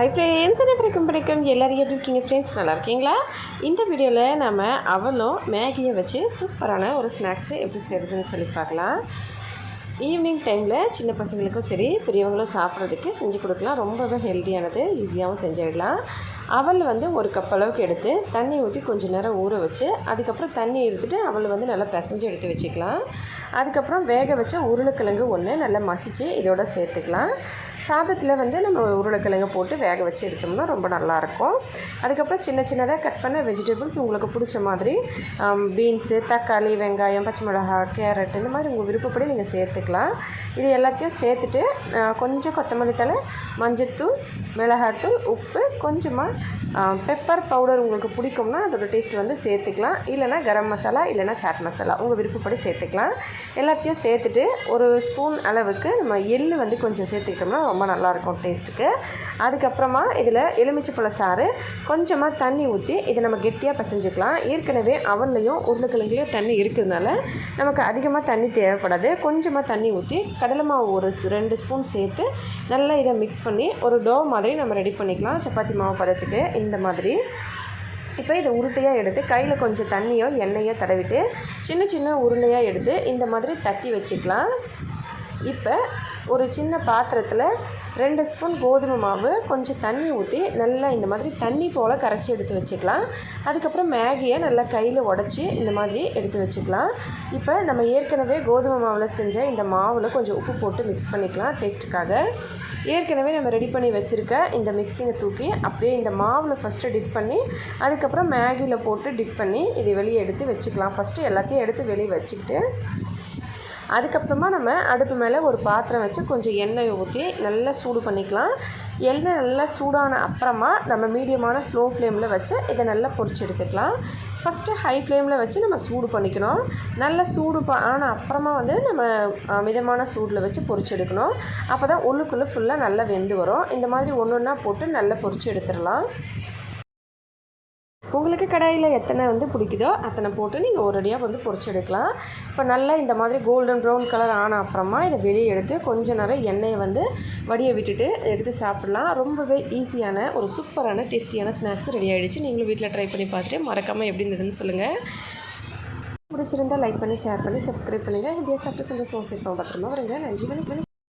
Hi friends அனைவருக்கும் பிடிக்கும் எல்லோரும் எப்படி இருக்கீங்க ஃப்ரெண்ட்ஸ் நல்லா இருக்கீங்களா? இந்த வீடியோவில் நம்ம அவலும் மேகியை வச்சு சூப்பரான ஒரு ஸ்நாக்ஸு எப்படி செய்கிறதுன்னு சொல்லி பார்க்கலாம். ஈவினிங் டைமில் சின்ன பசங்களுக்கும் சரி பெரியவங்களும் சாப்பிட்றதுக்கு செஞ்சு கொடுக்கலாம். ரொம்பவே ஹெல்த்தியானது ஈஸியாகவும் செஞ்சிடலாம். அவல் வந்து ஒரு கப் அளவுக்கு எடுத்து தண்ணி ஊற்றி கொஞ்சம் நேரம் ஊற வச்சு அதுக்கப்புறம் தண்ணி எடுத்துகிட்டு அவள் வந்து நல்லா பிசைஞ்சு எடுத்து வச்சுக்கலாம். அதுக்கப்புறம் வேக வச்ச உருளைக்கிழங்கு ஒன்று நல்லா மசித்து இதோட சேர்த்துக்கலாம். சாதத்தில் வந்து நம்ம உருளைக்கிழங்கு போட்டு வேக வச்சு எடுத்தோம்னா ரொம்ப நல்லாயிருக்கும். அதுக்கப்புறம் சின்ன சின்னதாக கட் பண்ண வெஜிடபிள்ஸ் உங்களுக்கு பிடிச்ச மாதிரி பீன்ஸு தக்காளி வெங்காயம் பச்சை மிளகா கேரட் இந்த மாதிரி உங்கள் விருப்பப்படி நீங்கள் சேர்த்துக்கலாம். இது எல்லாத்தையும் சேர்த்துட்டு கொஞ்சம் கொத்தமல்லி தலை மஞ்சத்தூள் மிளகாத்தூள் உப்பு கொஞ்சமாக பெப்பர் பவுடர் உங்களுக்கு பிடிக்கும்னா அதோட டேஸ்ட் வந்து சேர்த்துக்கலாம். இல்லைனா கரம் மசாலா இல்லைனா சாட் மசாலா உங்கள் விருப்பப்படி சேர்த்துக்கலாம். எல்லாத்தையும் சேர்த்துட்டு ஒரு ஸ்பூன் அளவுக்கு நம்ம எள்ளு வந்து கொஞ்சம் சேர்த்துக்கிட்டோம்னா ரொம்ப நல்லாயிருக்கும் டேஸ்ட்டுக்கு. அதுக்கப்புறமா இதில் எலுமிச்சைப்பழ சாறு கொஞ்சமாக தண்ணி ஊற்றி இதை நம்ம கெட்டியாக பசைஞ்சிக்கலாம். ஏற்கனவே அவல்லையும் உருளைக்கிழங்குலையும் தண்ணி இருக்கிறதுனால நமக்கு அதிகமாக தண்ணி தேவைப்படாது. கொஞ்சமாக தண்ணி ஊற்றி கடலை மாவு ஒரு ரெண்டு ஸ்பூன் சேர்த்து நல்லா இதை மிக்ஸ் பண்ணி ஒரு டோ மாதிரி நம்ம ரெடி பண்ணிக்கலாம். சப்பாத்தி மாவு பதத்துக்கு இந்த மாதிரி. இப்போ இதை உருட்டையாக எடுத்து கையில் கொஞ்சம் தண்ணியோ எண்ணெயோ தடவிட்டு சின்ன சின்ன உருளையாக எடுத்து இந்த மாதிரி தட்டி வச்சுக்கலாம். இப்போ ஒரு சின்ன பாத்திரத்தில் ரெண்டு ஸ்பூன் கோதுமை மாவு கொஞ்சம் தண்ணி ஊற்றி நல்லா இந்த மாதிரி தண்ணி போல் கரைச்சி எடுத்து வச்சுக்கலாம். அதுக்கப்புறம் மேகியை நல்லா கையில் உடச்சி இந்த மாதிரி எடுத்து வச்சுக்கலாம். இப்போ நம்ம ஏற்கனவே கோதுமை மாவில் செஞ்ச இந்த மாவில் கொஞ்சம் உப்பு போட்டு மிக்ஸ் பண்ணிக்கலாம் டேஸ்ட்டுக்காக ஏற்கனவே நம்ம ரெடி பண்ணி வச்சுருக்க இந்த மிக்ஸிங்கை தூக்கி அப்படியே இந்த மாவில் ஃபஸ்ட்டு டிப் பண்ணி அதுக்கப்புறம் மேகியில் போட்டு டிப் பண்ணி இதை வெளியே எடுத்து வச்சுக்கலாம். ஃபஸ்ட்டு எல்லாத்தையும் எடுத்து வெளியே வச்சுக்கிட்டு அதுக்கப்புறமா நம்ம அடுப்பு மேலே ஒரு பாத்திரம் வச்சு கொஞ்சம் எண்ணெய் ஊற்றி நல்லா சூடு பண்ணிக்கலாம். எண்ணெய் நல்லா சூடான அப்புறமா நம்ம மீடியமான ஸ்லோ ஃப்ளேமில் வச்சு இதை நல்லா பொரிச்சு எடுத்துக்கலாம். ஃபஸ்ட்டு ஹை ஃப்ளேமில் வச்சு நம்ம சூடு பண்ணிக்கணும். நல்லா சூடு ஆனால் அப்புறமா வந்து நம்ம மிதமான சூடில் வச்சு பொரிச்சு எடுக்கணும். அப்போ தான் உள்ளுக்குள்ளே ஃபுல்லாக நல்லா வெந்து வரும். இந்த மாதிரி ஒன்று ஒன்றா போட்டு நல்லா பொறிச்சு எடுத்துடலாம். உங்களுக்கு கடாயில் எத்தனை வந்து பிடிக்குதோ அத்தனை போட்டு நீங்கள் ஒரடியாக வந்து பொறிச்சு எடுக்கலாம். இப்போ நல்லா இந்த மாதிரி கோல்டன் ப்ரௌன் கலர் ஆன அப்புறமா இதை வெளியே எடுத்து கொஞ்சம் நேரம் எண்ணெயை வந்து வடியை விட்டுட்டு எடுத்து சாப்பிட்லாம். ரொம்பவே ஈஸியான ஒரு சூப்பரான டேஸ்டியான ஸ்நாக்ஸ் ரெடி ஆகிடுச்சு நீங்களும் வீட்டில் ட்ரை பண்ணி பார்த்துட்டு மறக்காமல் எப்படி இருந்ததுன்னு சொல்லுங்கள் பிடிச்சிருந்தால் லைக் பண்ணி ஷேர் பண்ணி சப்ஸ்கிரைப் பண்ணுங்கள் இந்தியா சாப்பிட்டு சந்தோஷமாக சேர்ப்போம் பத்திரமா வருங்க. நன்றி வணக்கம்.